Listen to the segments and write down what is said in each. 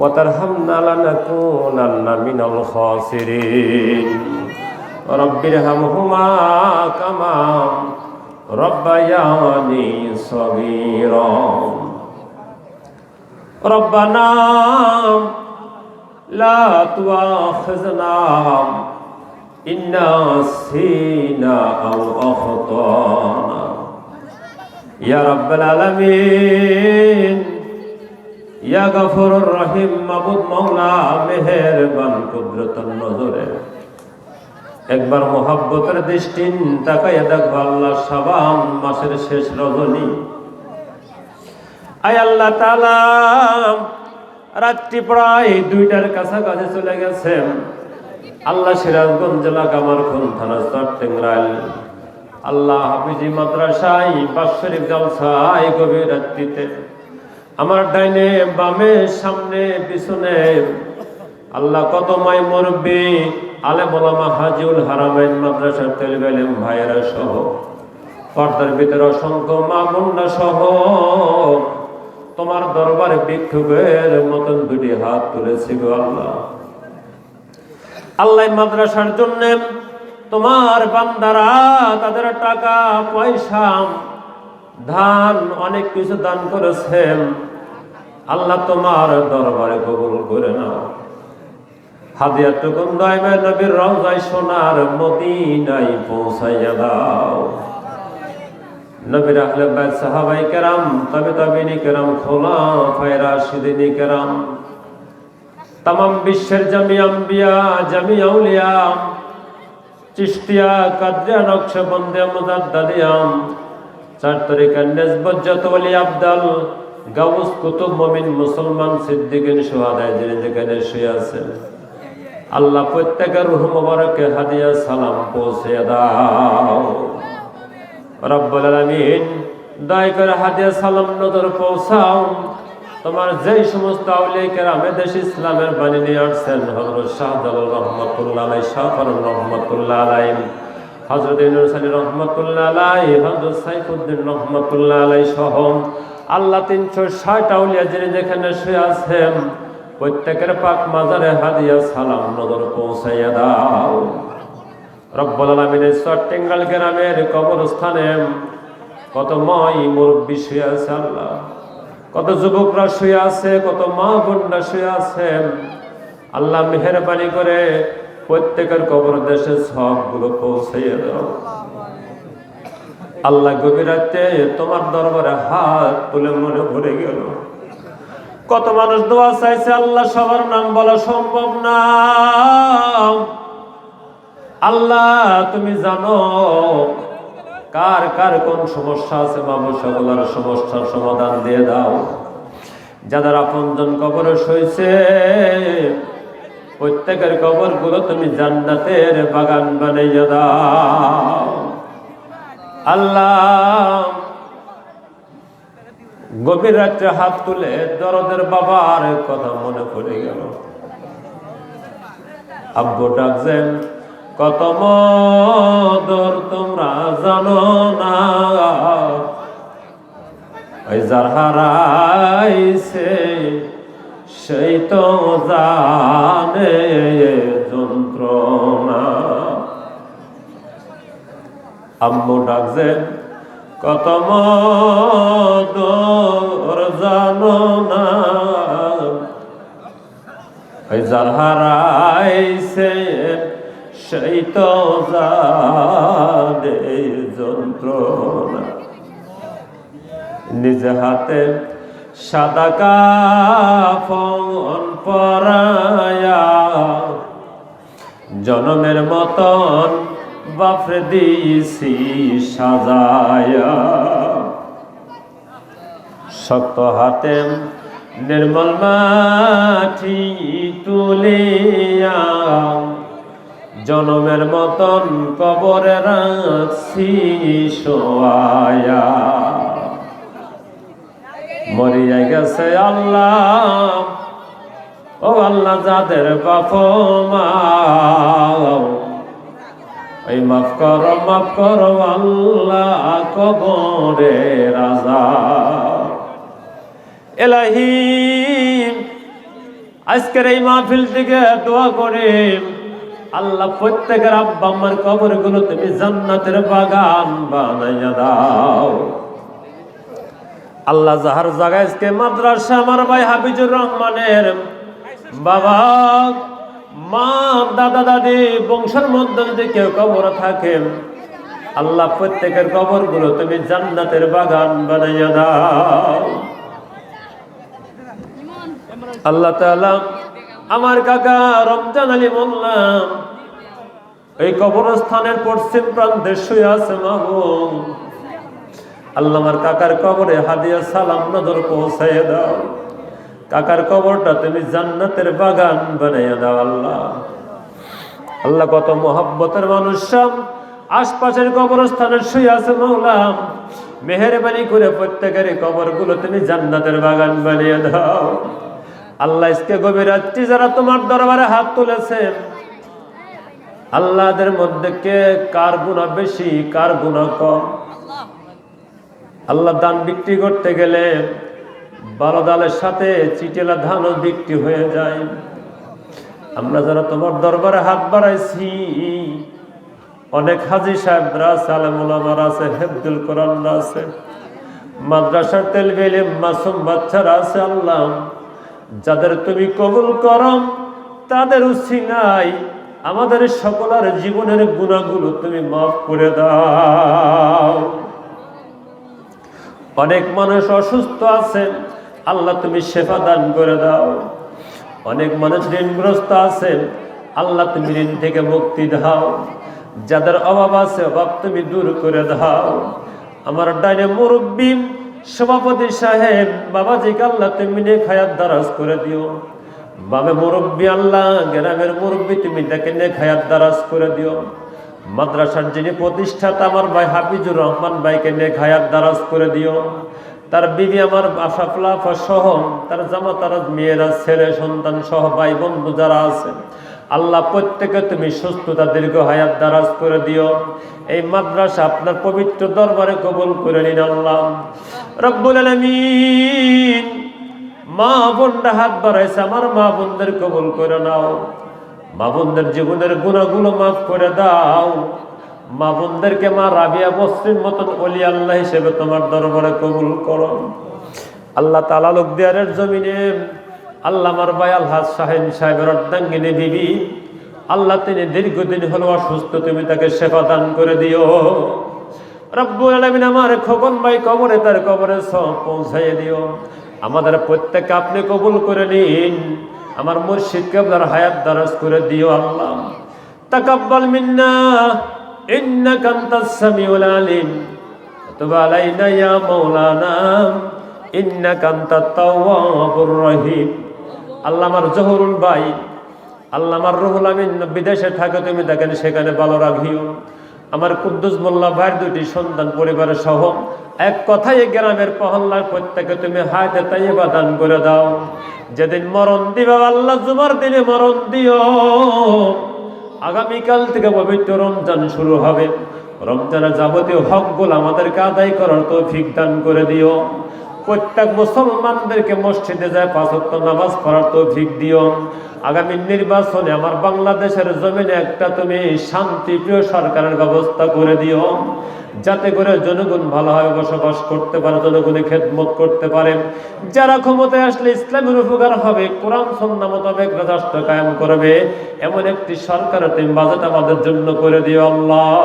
وترحمنا لنكونن من الخاسرين رب ارحمهما كما ربياني صغيرا ربنا لا تؤاخذنا إن نسينا أو أخطأنا يا رب العالمين ইয়া গফরুর রহিম, মাবুদ মাওলা, মেহেরবান কুদরতন নজরে। একবার মোহাব্বতের দৃষ্টি তাকাইয়া দেখব আল্লাহ সাবান মাসের শেষ রজনী। আয় আল্লাহ তাআলা, রাত্রি প্রায় দুইটার কাছাকাছি চলে গেছে আল্লাহ সিরাজগঞ্জ জেলা কামারখুন থানা চট্টগ্রাম আল্লাহ হাফিজি মাদ্রাসায় বাৎসরিক জলসায় গভীর রাত্রিতে আমার ডাইনে বামে সামনে পিছনে আল্লাহ কত মাই মরবি আলে মোলামা হাজিউল হারামাইন মাদ্রাসার তেলবেলেম ভাইয়েরা সহ, পর্দার ভিতরে অসংখ্য মা মুন্না সহ, তোমার দরবারে ভিক্ষুকের মতন দুটি হাত তুলেছি গো আল্লাহ। আল্লাহ মাদ্রাসার জন্য তোমার বান্দারা তাদের টাকা, পয়সা, ধান, অনেক কিছু দান করেছেন। আল্লাহ তোমার দরবারে কবুল করে নাও। হাদিয়া টুকুন দয়মে নবীর রওজায় সোনার মদিনাই পৌঁছাইয়া দাও। নবীর আহলে বাইত সাহাবাই কেরাম, তবে তবিনী কেরাম খোলা ফায়রা সিদিনী কেরাম, তামাম বিশ্বের জামি আম্বিয়া, জামি আউলিয়া চিস্তিয়া কাদ্রিয়া নকশবন্দে মুজাদ্দাদিয়াম চার তরিকার নেসবত যত বলি আবদাল গাউস কুতুব মমিন মুসলমান সিদ্দিকিন সোহাদায় যিনি যেখানে শুয়ে আছেন। আল্লাহ প্রত্যেকের রুহ হাদিয়া সালাম পৌঁছে দাও। রব্বুল আলামিন দয়া করে হাদিয়া সালাম নজর পৌঁছাও। তোমার যেই সমস্ত আউলিয়া কেরাম দেশ ইসলামের বাণী নিয়ে আসছেন হজরত শাহজালাল রহমতুল্লাহ আলাই শাহফর রহমতুল্লাহ আলাই হজরত আলী রহমতুল্লাহ আলাই হজরত সাইফুদ্দিন রহমতুল্লাহ আলাই সহ আল্লাহ তিনশো ষাট আউলিয়া যিনি যেখানে শুয়ে আছেন, প্রত্যেকের পাক মাজারে হাদিয়া সালাম নজর পৌঁছাইয়া দাও। রব্বুল আলামিনের চট্টেঙ্গাল গ্রামের কবরস্থানে কত মাই মুরব্বী শুয়ে আছে আল্লাহ। কত যুবকরা শুয়ে আছে, কত মা বোনরা শুয়ে আছে আল্লাহ মেহরবানি করে প্রত্যেকের কবর দেশে সবগুলো পৌঁছাইয়া দাও। আল্লাহ গভীর গভীরাতে তোমার দরবারে হাত তুলে মনে ভরে গেল। কত মানুষ দোয়া চাইছে, আল্লাহ সবার নাম বলা সম্ভব না। আল্লাহ, তুমি জানো কার কার কোন সমস্যা আছে? বাবু সকলের সমস্যার সমাধান দিয়ে দাও। যাদের আপনজন কবরে সইছে প্রত্যেকের কবরগুলো তুমি জান্নাতের বাগান বানাইয়া দাও। আল্লাহ। গভীর রাত্রে হাত তুলে দরদের বাবার কথা মনে পড়ে গেল। আব্বু ডাকছেন, কত মদর তোমরা জানো না। ওই যার হারাইছে, সেই তো জানে যন্ত্রণা। আম্মু ডাকছেন কত মদর জানো না? যার হারাইছে, সেই তো জানে যন্ত্রণা। নিজে হাতে সাদা কাফন পরায়া, জনমের মতন বাফরে দিয়েছি সাজায়া। শক্ত হাতে নির্মল মাটি তুলিয়া জনমের মতন কবরে রাখছি সোয়া মরিয়া গেছে আল্লাহ, ও আল্লাহ যাদের বাপ মা। ওই মাফ করো মাফ করো আল্লাহ কবরে রাজা। এলাহি, আজকের এই মাহফিল থেকে দোয়া করে আল্লাহ প্রত্যেকের আব্বা আম্মার কবরগুলো তুমি জান্নাতের বাগান বানাইয়া দাও। আল্লাহ যাহার জায়গায় আজকে মাদ্রাসা, আমার ভাই হাফিজুর রহমানের বাবা মা, দাদা, দাদি, বংশের মধ্যে যদি কেউ কবর থাকে আল্লাহ প্রত্যেকের কবরগুলো তুমি জান্নাতের বাগান বানাইয়া দাও। আল্লাহ তাআলা আমার কাকা রমজান আলী মোল্লা এই কবরস্থানের পশ্চিম প্রান্তে শুয়ে আছে মাহবুব আল্লাহ আমার কাকার কবরে হাদিয়া সালাম নজর পৌঁছাইয়া দাও। কাকার কবরটা তুমি জান্নাতের বাগান বানাইয়া দাও আল্লাহ। আল্লাহ কত মোহাব্বতের মানুষ আশপাশের কবরস্থানে শুয়ে আছে মৌলাম মেহরবানি করে প্রত্যেকের কবরগুলো তুমি জান্নাতের বাগান বানিয়ে দাও। আল্লাহ ইসকে গভীর রাত্রি যারা তোমার দরবারে হাত তুলেছেন আল্লাহদের মধ্যে কে কার গুণা বেশি, কার গুণা কম? আল্লাহ দান বিক্রি করতে গেলে বারো সাথে চিটেলা ধানও বিক্রি হয়ে যায়। আমরা যারা তোমার দরবারে হাত বাড়াইছি, অনেক হাজি সাহেবরা আছে আলমুলামার আছে হেফদুল কোরআন আছে, মাদ্রাসার তেল বেলে মাসুম বাচ্চারা আছে, আল্লাহ, যাদের তুমি কবুল করো, তাদের উসিলাই আমাদের সকলের জীবনের গুণাগুলো তুমি মাফ করে দাও। অনেক মানুষ অসুস্থ আছেন আল্লাহ তুমি শেফা দান করে দাও। অনেক মানুষ ঋণগ্রস্ত আছেন আল্লাহ তুমি ঋণ থেকে মুক্তি দাও। যাদের অভাব আছে, অভাব তুমি দূর করে দাও। আমার ডাইনে মুরব্বী, সভাপতি সাহেব বাবাজিকে আল্লাহ তুমি নিয়ে খায়াত দারাজ করে দিও। বাবে মুরব্বী আল্লাহ, গ্রামের মুরব্বী তুমি তাকে নিয়ে খায়াত দারাজ করে দিও। মাদ্রাসার যিনি প্রতিষ্ঠাতা, আমার ভাই হাফিজুর রহমান ভাইকে নিয়ে খায়াত দারাজ করে দিও। তার বিবি, আমার আফাফলাফা সহ তার জামা তার মেয়েরা, ছেলে, সন্তান সহ ভাই বন্ধু যারা আছে, আল্লাহ প্রত্যেকে তুমি সুস্থতা, দীর্ঘ হায়াত দারাজ করে দিও। এই মাদ্রাসা আপনার পবিত্র দরবারে কবল করে নিন আল্লাহ। রব্বুল আলামিন, মা বোনরা হাত বাড়াইছে, আমার মা বোনদের কবল করে নাও। মা বোনদের জীবনের গুণাগুলো মাফ করে দাও। মা বোনদেরকে মা রাবিয়া বস্ত্রীর মতন অলি আল্লাহ হিসেবে তোমার দরবারে কবুল করো। আল্লাহ তালা লোক দিয়ারের জমিনে আল্লাহ আমার ভাই আলহাজ সাহেব সাহেবের অর্ধাঙ্গিনী বিবি, আল্লাহ তিনি দীর্ঘদিন হলো অসুস্থ, তুমি তাকে সেবা দান করে দিও। আলামিন আমার খোকন ভাই কবরে তার কবরে সব পৌঁছাইয়ে দিও। আমাদের প্রত্যেক আপনি কবুল করে নিন। আমার মুর্শিদ কেবলার হায়াত দারাজ করে দিও আল্লাহ। তাকাব্বাল মিন্না, ইন্নাকা আনতাস সামিউল আলিম। তুব আলাইনা ইয়া মাওলানা, ইন্নাকা আনতাত তাওয়াবুর রহিম। আল্লাহ আমার জহুরুল ভাই, আল্লাহ আমার রুহুল আমিন, বিদেশে থাকে তুমি দেখেন সেখানে ভালো রাখিও। আমার কুদ্দুস মোল্লা ভাইয়ের দুটি সন্তান, পরিবারের সহ। এক কথাই গ্রামের পহল্লার প্রত্যেকে তুমি হাতে তাইবা দান করে দাও। যেদিন মরণ দিবা, আল্লাহ জুমার দিনে মরণ দিও। আগামীকাল থেকে পবিত্র রমজান শুরু হবে। রমজানের যাবতীয় হকগুলো আমাদেরকে আদায় করার তৌফিক দান করে দিও। প্রত্যেক মুসলমানদেরকে মসজিদে যায় পাঁচত্ব নামাজ পড়ার তৌফিক দিও। আগামী নির্বাচনে আমার বাংলাদেশের জমিনে একটা তুমি শান্তিপ্রিয় সরকারের ব্যবস্থা করে দিও। যাতে করে জনগণ ভালোভাবে বসবাস করতে পারে জনগণে খেদমত করতে পারে। যারা ক্ষমতায় আসলে ইসলামের উপকার হবে, কোরআন সন্না মোতাবেক রাষ্ট্র কায়েম করবে। এমন একটি সরকার তুমি বাজেট আমাদের জন্য করে দিও আল্লাহ।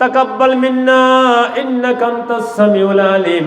তাকাব্বাল মিন্না, ইন্নাকা আনতাস সামিউল আলিম।